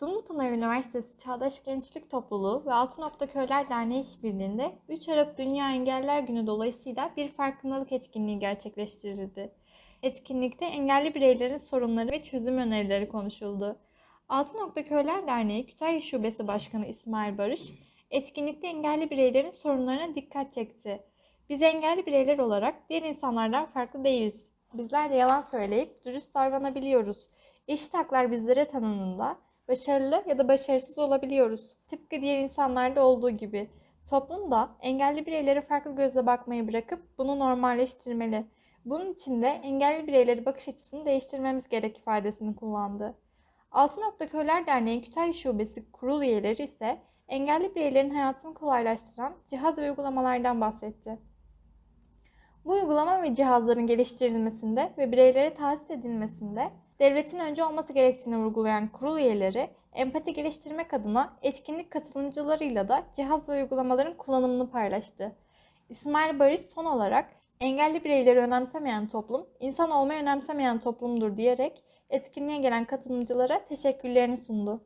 Dumlupınar Üniversitesi Çağdaş Gençlik Topluluğu ve Altı Nokta Köyler Derneği işbirliğinde 3 Aralık Dünya Engeller Günü dolayısıyla bir farkındalık etkinliği gerçekleştirildi. Etkinlikte engelli bireylerin sorunları ve çözüm önerileri konuşuldu. Altı Nokta Köyler Derneği Kütahya Şubesi Başkanı İsmail Barış, etkinlikte engelli bireylerin sorunlarına dikkat çekti. Biz engelli bireyler olarak diğer insanlardan farklı değiliz. Bizler de yalan söyleyip dürüst davranabiliyoruz. Eşit haklar bizlere tanınında başarılı ya da başarısız olabiliyoruz. Tıpkı diğer insanlarda olduğu gibi. Toplum da engelli bireylere farklı gözle bakmayı bırakıp bunu normalleştirmeli. Bunun için de engelli bireyleri bakış açısını değiştirmemiz gerek ifadesini kullandı. Altı Nokta Köyler Derneği Kütahya Şubesi kurul üyeleri ise engelli bireylerin hayatını kolaylaştıran cihaz ve uygulamalardan bahsetti. Bu uygulama ve cihazların geliştirilmesinde ve bireylere tahsis edilmesinde devletin önce olması gerektiğini vurgulayan kurul üyeleri, empati geliştirmek adına etkinlik katılımcılarıyla da cihaz ve uygulamaların kullanımını paylaştı. İsmail Barış son olarak engelli bireyleri önemsemeyen toplum, insan olmayı önemsemeyen toplumdur diyerek etkinliğe gelen katılımcılara teşekkürlerini sundu.